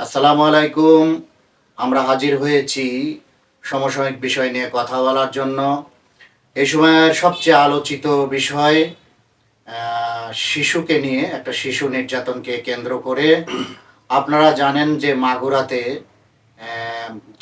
আসসালামু আলাইকুম। আমরা হাজির হয়েছি সমসাময়িক বিষয় নিয়ে কথা বলার জন্য। এই সময়ের সবচেয়ে আলোচিত বিষয় শিশুকে নিয়ে, একটা শিশু নির্যাতনকে কেন্দ্র করে। আপনারা জানেন যে মাগুরাতে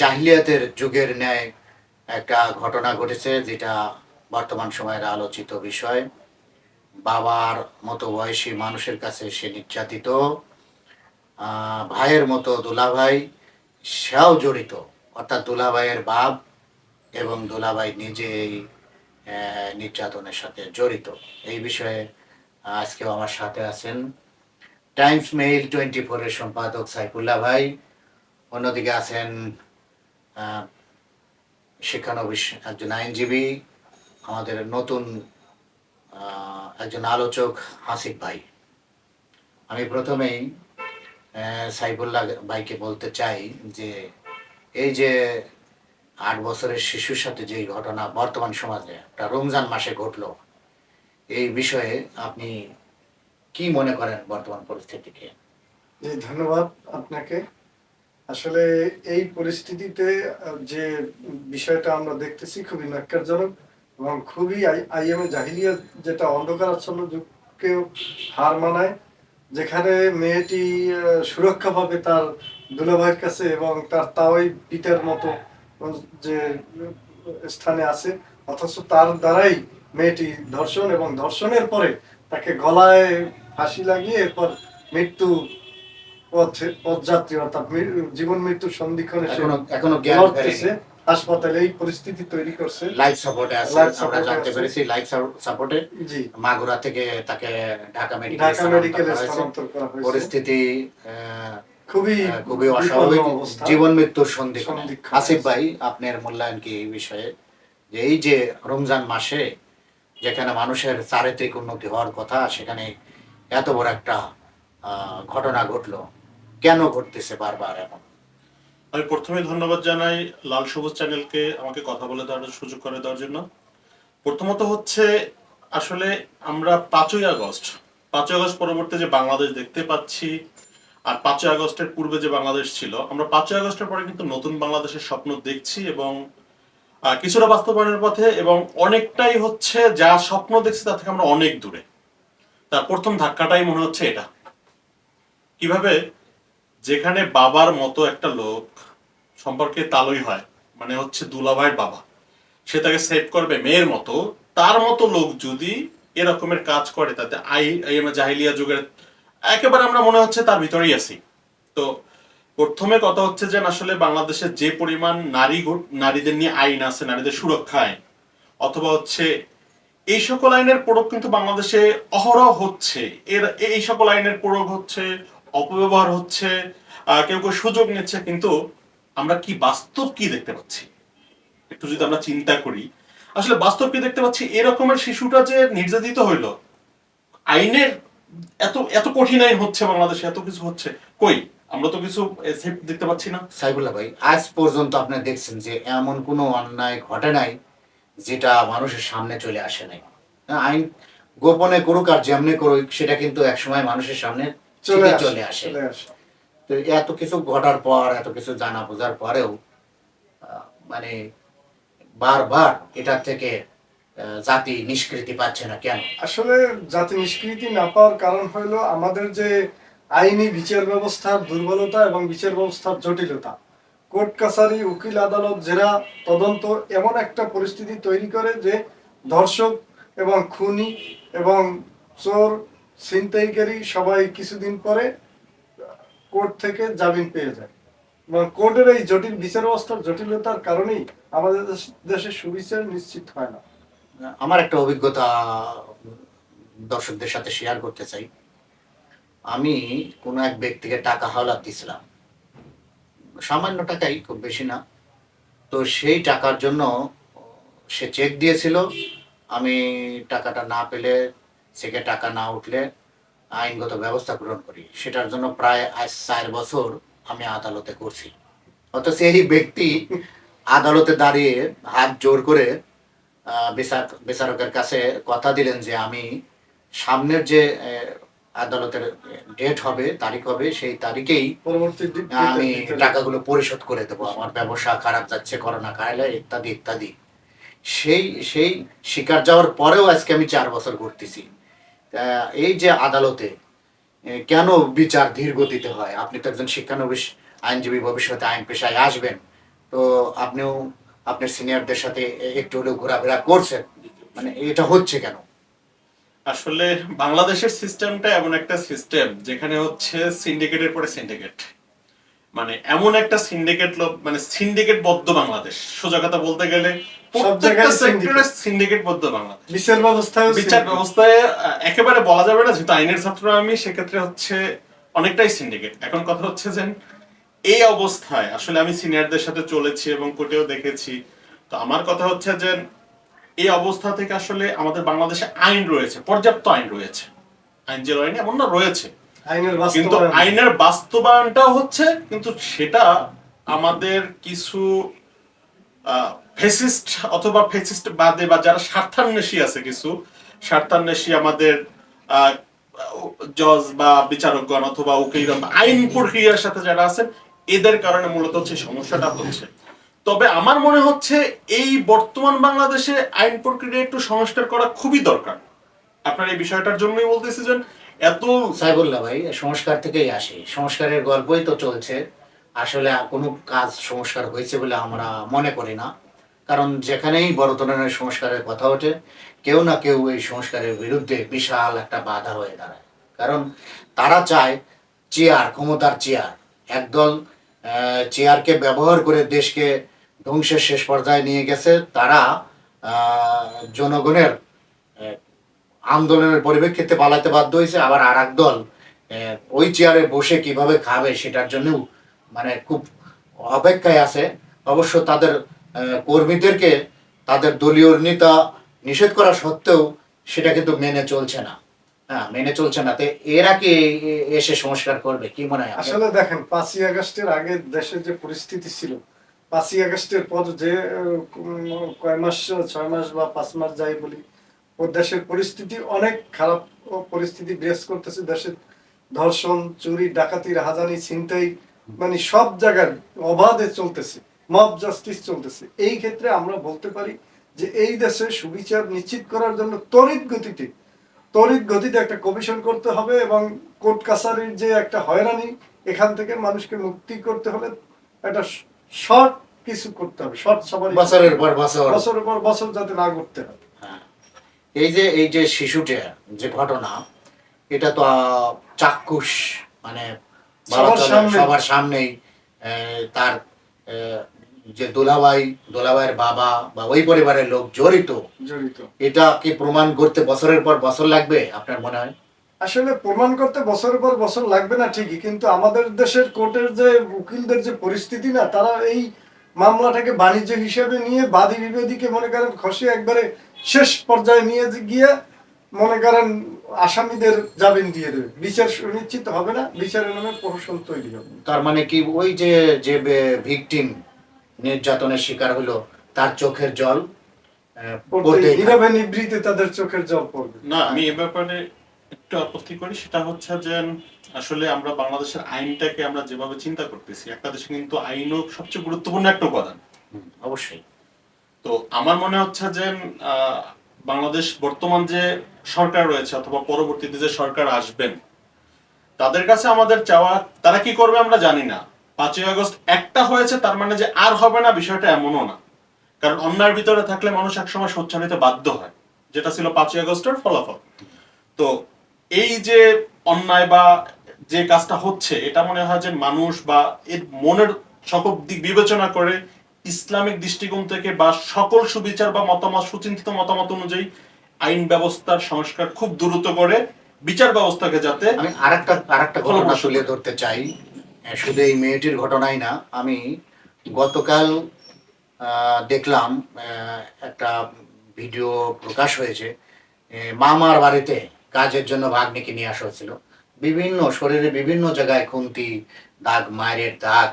জাহিলিয়াতের যুগের ন্যায় একটা ঘটনা ঘটেছে, যেটা বর্তমান সময়ের আলোচিত বিষয়। বাবার মতো বয়সী মানুষের কাছে সে নির্যাতিত। ভাইয়ের মতো দুলাভাই সেও জড়িত। অর্থাৎ দুলাভাইয়ের বাপ এবং দুলাভাই নিজেই নির্যাতনের সাথে জড়িত। এই বিষয়ে আজকেও আমার সাথে আছেন টাইমস মেইল টোয়েন্টি ফোরের সম্পাদক সাইফুল্লাহ ভাই। অন্যদিকে আছেন শিক্ষানবিশ একজন আইনজীবী, আমাদের নতুন একজন আলোচক হাসিফ ভাই। আমি প্রথমেই সাইফুল্লাহ ভাইকে বলতে চাই যে, এই যে আট বছরের শিশুর সাথে যে ঘটনা বর্তমান সমাজে, একটা রমজান মাসে ঘটলো, এই বিষয়ে আপনি কি মনে করেন বর্তমান পরিস্থিতিকে? ধন্যবাদ আপনাকে। আসলে এই পরিস্থিতিতে যে বিষয়টা আমরা দেখতেছি খুবই ন্যাক্কারজনক এবং খুবই আইএমএ জাহিলিয়া যেটা অন্ধকারাচ্ছন্ন যুগকেও হার মানায় যেখানে মেয়েটি সুরক্ষা পাবে তার দুলাভাইয়ের কাছে এবং তার তাওই পিতার মতো যে স্থানে আছে অথচ তার দ্বারাই মেয়েটি ধর্ষণ এবং ধর্ষণের পরে তাকে গলায় ফাঁসি লাগিয়ে এরপর মৃত্যু পথে পথযাত্রী অর্থাৎ জীবন মৃত্যুর সন্ধিক্ষণে সে এখনও জ্ঞান হাসপাতালে এই পরিস্থিতি তৈরি করছে। লাইফ সাপোর্টে আছে আমরা জানতে পেরেছি লাইফ সাপোর্টে জি। মাগুরা থেকে তাকে ঢাকা মেডিকেল স্থানান্তর করা হয়েছে। পরিস্থিতি খুবই খুবই অস্বাভাবিক। জীবন মৃত্যুর সন্ধিক্ষণ। আসিফ ভাই আপনার মূল্যায়ন কি এই বিষয়ে? যে এই যে রমজান মাসে যেখানে মানুষের চারিত্রিক উন্নতি হওয়ার কথা সেখানে এত বড় একটা আহ, ঘটনা ঘটলো। কেন ঘটতেছে বারবার এখন আমি প্রথমে ধন্যবাদ জানাই লাল সবুজ চ্যানেলকে আমাকে কথা বলে দেওয়ার সুযোগ করে দেওয়ার জন্য। প্রথমত হচ্ছে, আসলে আমরা পাঁচই আগস্ট পাঁচই আগস্ট পরবর্তী যে বাংলাদেশ দেখতে পাচ্ছি, আর পাঁচই আগস্টের পূর্বে যে বাংলাদেশ ছিল, আমরা পাঁচই আগস্টের পরে কিন্তু নতুন বাংলাদেশের স্বপ্ন দেখছি এবং কিছুটা বাস্তবায়নের পথে এবং অনেকটাই হচ্ছে যা স্বপ্ন দেখছি তার থেকে আমরা অনেক দূরে। তার প্রথম ধাক্কাটাই মনে হচ্ছে এটা। কীভাবে যেখানে বাবার মতো একটা লোক সম্পর্কে তালই হয় মানে হচ্ছে দুলাভাইয়ের বাবা। সে তাকে সেভ করবে মেয়ের মতো, তার মতো লোক যদি এরকমের কাজ করে, তাতে আই জাহিলিয়া যুগের, একেবারে আমরা মনে হচ্ছে তার ভিতরেই আছি। তো প্রথমে কথা হচ্ছে যে আসলে বাংলাদেশে যে পরিমাণ নারী নারীদের নিয়ে আইন আছে, নারীদের সুরক্ষা আইন, অথবা হচ্ছে এই সকল আইনের প্রয়োগ কিন্তু বাংলাদেশে অহরহ হচ্ছে। এর, এই সকল আইনের প্রয়োগ হচ্ছে অপব্যবহার হচ্ছে কেউ কেউ সুযোগ নিচ্ছে কিন্তু আমরা কি বাস্তব কি দেখতে পাচ্ছি? একটু যদি আমরা চিন্তা করি আসলে বাস্তব কি দেখতে পাচ্ছি? এরকমের শিশুটা যে নির্যাতিত হইল আইনের এত এত কঠিন আইন হচ্ছে বাংলাদেশে এত কিছু হচ্ছে কই? আমরা তো কিছু দেখতে পাচ্ছি না। সাইফুল্লাহ ভাই আজ পর্যন্ত আপনি দেখছেন যে এমন কোনো অন্যায় ঘটে নাই যেটা মানুষের সামনে চলে আসে নাই। হ্যাঁ, আইন গোপনে করুক আর যেমনি করুক সেটা কিন্তু একসময় মানুষের সামনে চলে আসে তো এত কিছু ঘটার পর এত কিছু জানা বোঝার পরেও মানে বারবার এটা থেকে জাতি নিষ্কৃতি পাচ্ছে না কেন? আসলে জাতি নিষ্কৃতি না পাওয়ার কারণ হলো আমাদের যে আইনি বিচার ব্যবস্থার দুর্বলতা এবং বিচার ব্যবস্থার জটিলতা। কোর্ট কাছারি উকিল আদালত জেরা তদন্ত এমন একটা পরিস্থিতি তৈরি করে যে ধর্ষক এবং খুনি এবং চোর ছিনতাইকারী সবাই কিছুদিন পরে কোর্ট থেকে জামিন পেয়ে যায়। এবং কোর্টের এই জটিল বিচার ব্যবস্থার জটিলতার কারণেই আমাদের দেশ- সুবিচার নিশ্চিত হয় না। আমার একটা অভিজ্ঞতা দর্শকদের সাথে শেয়ার করতে চাই। আমি কোনো এক ব্যক্তিকে টাকা হাওলাত দিছিলাম। সামান্য টাকাই, খুব বেশি না। তো সেই টাকার জন্য সে চেক দিয়েছিল। আমি টাকাটা না পেলে চেকে টাকা না উঠলে আইনগত ব্যবস্থা গ্রহণ করি। সেটার জন্য প্রায় আজ চার বছর আমি আদালতে করছি। অথচ এই ব্যক্তি আদালতে দাঁড়িয়ে হাত জোর করে বিচারকের কাছে কথা দিলেন যে আমি সামনের যে আদালতের ডেট হবে তারিখ হবে সেই তারিখেই পরবর্তী আমি টাকাগুলো পরিশোধ করে দেবো। আমার ব্যবসা খারাপ যাচ্ছে করোনা কায়লা ইত্যাদি ইত্যাদি। সেই সেই শিকার যাওয়ার পরেও আজকে আমি চার বছর ঘুরতেছি এই যে আদালতে কেন বিচার ধীর গতিতে হয়? আপনি তো একজন শিক্ষানবিশ, আইনজীবী, ভবিষ্যতে আইন পেশায় আসবেন। তো আপনিও আপনার সিনিয়রদের সাথে একটু হলেও ঘোরাফেরা করছেন। মানে এটা হচ্ছে কেন? আসলে বাংলাদেশের সিস্টেমটা এমন একটা সিস্টেম, যেখানে হচ্ছে সিন্ডিকেটের পরে সিন্ডিকেট। মানে এমন একটা সিন্ডিকেট মানে সিন্ডিকেট বদ্ধ বাংলাদেশ। সোজা কথা বলতে গেলে প্রত্যেকটা সেক্টরে সিন্ডিকেট বদ্ধ বাংলাদেশ। বিচার ব্যবস্থায় বিচার ব্যবস্থায় একেবারে বলা যাবে না যেহেতু আইনের ছাত্র আমি সেক্ষেত্রে হচ্ছে অনেকটাই সিন্ডিকেট এখন কথা হচ্ছে যে এই অবস্থায় আসলে আমি সিনিয়রদের সাথে চলেছি এবং কোর্টেও দেখেছি তো আমার কথা হচ্ছে যে এই অবস্থা থেকে আসলে আমাদের বাংলাদেশে আইন রয়েছে পর্যাপ্ত আইন রয়েছে। আইন যে রয়েছে এমন না রয়েছে। কিন্তু আইনের বাস্তবায়নটাও হচ্ছে কিন্তু সেটা আমাদের কিছু ফেসিস্ট অথবা ফেসিস্ট বাদে বা যারা স্বার্থান্বেষী আছে কিছু, স্বার্থান্বেষী আমাদের জজ বা বিচারকগণ অথবা উকিলগণ বা আইন প্রক্রিয়ার সাথে যারা আছেন, এদের কারণে মূলত হচ্ছে সমস্যাটা হচ্ছে। তবে আমার মনে হচ্ছে এই বর্তমান বাংলাদেশে আইন প্রক্রিয়া একটু সংস্কার করা খুবই দরকার। আপনার এই বিষয়টার জন্যই বলতেছি যে এত সাইবুল্লাহ ভাই, সংস্কার থেকেই আসে। সংস্কারের গল্পই তো চলছে। আসলে কোনো কাজ সংস্কার হয়েছে বলে আমরা মনে করি না। কারণ যেখানেই বড় ধরনের সংস্কারের কথা ওঠে, কেউ না কেউ এই সংস্কারের বিরুদ্ধে বিশাল একটা বাধা হয়ে দাঁড়ায়। কারণ তারা চায় চেয়ার, ক্ষমতার চেয়ার। একদল চেয়ারকে ব্যবহার করে দেশকে ধ্বংসের শেষ পর্যায়ে নিয়ে গেছে। তারা জনগণের আন্দোলনের পরিপ্রেক্ষিতে পালাতে বাধ্য হয়েছে। আবার আর দল ওই চেয়ারে বসে কীভাবে খাবে সেটার জন্যও মানে খুব অপেক্ষায় আছে। অবশ্য তাদের কর্মীদেরকে তাদের দলীয় নেতা নিষেধ করা সত্ত্বেও সেটা কিন্তু মেনে চলছে না। হ্যাঁ মেনে চলছে না। তো এরা কি এসে সংস্কার করবে? কি মনে হয়? আসলে দেখেন, পাঁচই আগস্টের আগে দেশের যে পরিস্থিতি ছিল, পাঁচই আগস্টের পর যে কয় মাস, ছয় মাস বা পাঁচ মাস যাই বলি দেশের পরিস্থিতি অনেক খারাপ পরিস্থিতি বিরাজ করতেছে। দেশের ধর্ষণ, চুরি, ডাকাতির রাহাজানি ছিনতাই মানে সব জায়গায় অবাধে চলতেছে মব জাস্টিস চলতেছে। এই ক্ষেত্রে আমরা বলতে পারি যে এই দেশে সুবিচার নিশ্চিত করার জন্য তড়িৎ গতিতে তড়িৎ গতিতে একটা কমিশন করতে হবে এবং কোর্ট কাছারির যে একটা হয়রানি এখান থেকে মানুষকে মুক্তি করতে হলে একটা শর্ট কিছু করতে হবে শর্ট সবার বছরের পর বছর বছরের পর বছর যাতে না করতে হয়। হ্যাঁ। এই যে এই যে শিশুটা যে ঘটনা এটা তো চাক্ষুষ মানে সবার সামনেই তার যে দোলাভাই দোলাভাইয়ের বাবা বা ওই পরিবারের লোক জড়িত। জড়িত। এটা কি প্রমাণ করতে বছরের পর বছর লাগবে আপনার মনে হয়? আসলে প্রমাণ করতে বছরের পর বছর লাগবে না ঠিকই কিন্তু আমাদের দেশের কোর্টের যে উকিলদের যে পরিস্থিতি না তারা এই মামলাটাকে বাণিজ্য হিসেবে নিয়ে বাদী বিবাদীকে মনে করেন খসে একবারে শেষ পর্যায়ে নিয়ে গিয়ে মনে করেন আসামিদের জামিন দিয়ে দেবে। বিচার সুনিশ্চিত হবে না বিচারের নামে প্রহসন তৈরি হবে। তার মানে কি ওই যে যে ভিকটিম নির্যাতনের শিকার হলো তার চোখের জল নীরবে নিবৃতে তাদের চোখের জল পড়বে। না আমি এ ব্যাপারে একটু আপত্তি করি সেটা হচ্ছে যে আসলে আমরা বাংলাদেশের আইনটাকে আমরা যেভাবে চিন্তা করতেছি একটা দেশে কিন্তু আইনও সবচেয়ে গুরুত্বপূর্ণ একটা উপাদান। অবশ্যই। তো আমার মনে হচ্ছে যে আহ, বাংলাদেশ বর্তমান যে সরকার রয়েছে অথবা পরবর্তীতে যে সরকার আসবেন, তাদের কাছে আমাদের চাওয়া, তারা কি করবে আমরা জানি না। পাঁচই আগস্ট একটা হয়েছে, তার মানে যে আর হবে না, বিষয়টা এমনও না। কারণ অন্যায়ের ভিতরে থাকলে মানুষ একসময় হতে বাধ্য হয়, যেটা ছিল পাঁচই আগস্টের ফলাফল। তো এই যে অন্যায় বা যে কাজটা হচ্ছে, এটা মনে হয় যে মানুষ বা এর মনের সকল দিক বিবেচনা করে ইসলামিক দৃষ্টিকোণ থেকে বা সকল সুবিচার বা মতামত, সুচিন্তিত মতামত অনুযায়ী আইন ব্যবস্থার সংস্কার খুব দ্রুত করে বিচার ব্যবস্থাকে যাতে আমি আরেকটা আরেকটা ঘটনা তুলে ধরতে চাই। শুধু এই মেয়েটির ঘটনাই না আমি গতকাল দেখলাম একটা ভিডিও প্রকাশ হয়েছে মামার বাড়িতে কাজের জন্য ভাগ্নিকে নিয়ে আসা হয়েছিল। বিভিন্ন শরীরে বিভিন্ন জায়গায় খুন্তি দাগ মায়ের দাগ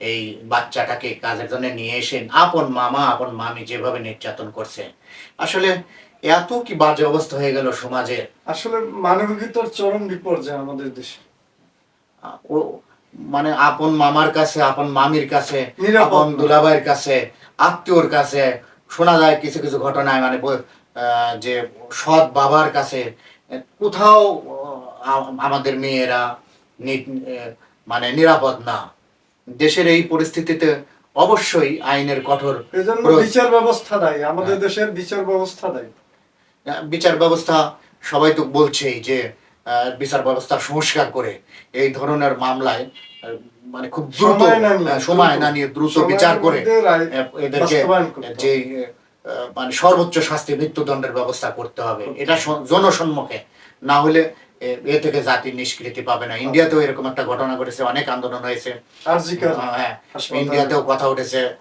এই বাচ্চাটাকে কাজের জন্য নিয়ে এসে আপন মামা আপন মামি যেভাবে নির্যাতন করছে। আসলে এত কি বাজে অবস্থা হয়ে গেল সমাজে? আসলে মানবিকতার চরম বিপর্যয় আমাদের দেশে। ও মানে আপন মামার কাছে আপন মামির কাছে আপন। দুলাভাইয়ের কাছে আত্মীয়র কাছে শোনা যায় কিছু কিছু ঘটনায় মানে যে সৎ বাবার কাছে কোথাও আমাদের মেয়েরা মানে নিরাপদ না। দেশের এই পরিস্থিতিতে অবশ্যই আইনের কঠোর এজন্য বিচার ব্যবস্থা দেয় আমাদের হ্যাঁ। দেশের বিচার ব্যবস্থা দেয় বিচার ব্যবস্থা সবাই তো বলছেই যে বিচার ব্যবস্থা সংস্কার করে এই ধরনের মামলায় মানে খুব দ্রুত সময় না নিয়ে, দ্রুত। বিচার করে এদেরকে। যে মানে সর্বোচ্চ শাস্তি মৃত্যুদণ্ডের ব্যবস্থা করতে হবে এটা জনসম্মুখে না হলে এ- থেকে জাতির নিষ্কৃতি পাবে না। ইন্ডিয়াতেও এরকম একটা ঘটনা ঘটেছে অনেক আন্দোলন হয়েছে। হ্যাঁ ইন্ডিয়াতেও কথা উঠেছে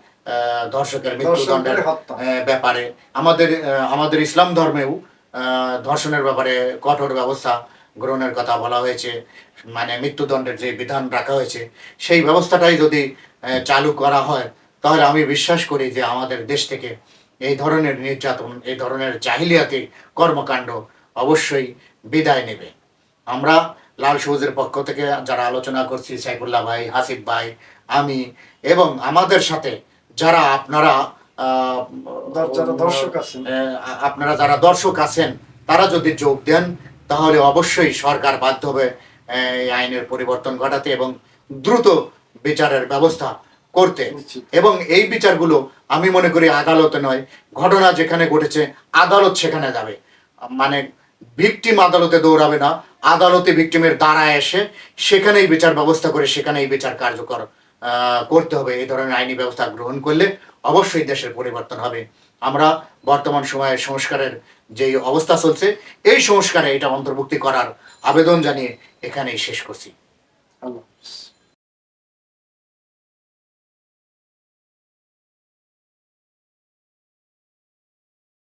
ধর্ষকের মৃত্যুদণ্ডের। আহ, ব্যাপারে। আমাদের আমাদের ইসলাম ধর্মেও আহ, ধর্ষণের ব্যাপারে কঠোর ব্যবস্থা গ্রহণের কথা বলা হয়েছে। মানে মৃত্যুদণ্ডের যে বিধান রাখা হয়েছে সেই ব্যবস্থাটাই যদি চালু করা হয় তাহলে আমি বিশ্বাস করি যে আমাদের দেশ থেকে এই ধরনের নির্যাতন এই ধরনের জাহিলিয়াতি কর্মকাণ্ড অবশ্যই বিদায় নেবে। আমরা লাল সবুজের পক্ষ থেকে যারা আলোচনা করছি সাইফুল্লাহ ভাই হাসিফ ভাই আমি এবং আমাদের সাথে যারা আপনারা দর্শক আছেন। আপনারা যারা দর্শক আছেন তারা যদি যোগ দেন তাহলে অবশ্যই সরকার বাধ্য হবে এই আইনের পরিবর্তন ঘটাতে এবং দ্রুত বিচারের ব্যবস্থা করতে। এবং এই বিচারগুলো আমি মনে করি আদালতে নয় ঘটনা যেখানে ঘটেছে আদালত সেখানে যাবে। মানে ভিকটিম আদালতে দৌড়াবে না আদালতে ভিকটিমের দ্বারা এসে সেখানেই বিচার ব্যবস্থা করে সেখানেই বিচার কার্যকর করতে হবে এই ধরনের আইনি ব্যবস্থা গ্রহণ করলে অবশ্যই দেশের পরিবর্তন হবে আমরা বর্তমান সময়ে সংস্কারের যেই অবস্থা চলছে, এই সংস্কারে এটা অন্তর্ভুক্তি করার আবেদন জানিয়ে এখানেই শেষ করছি।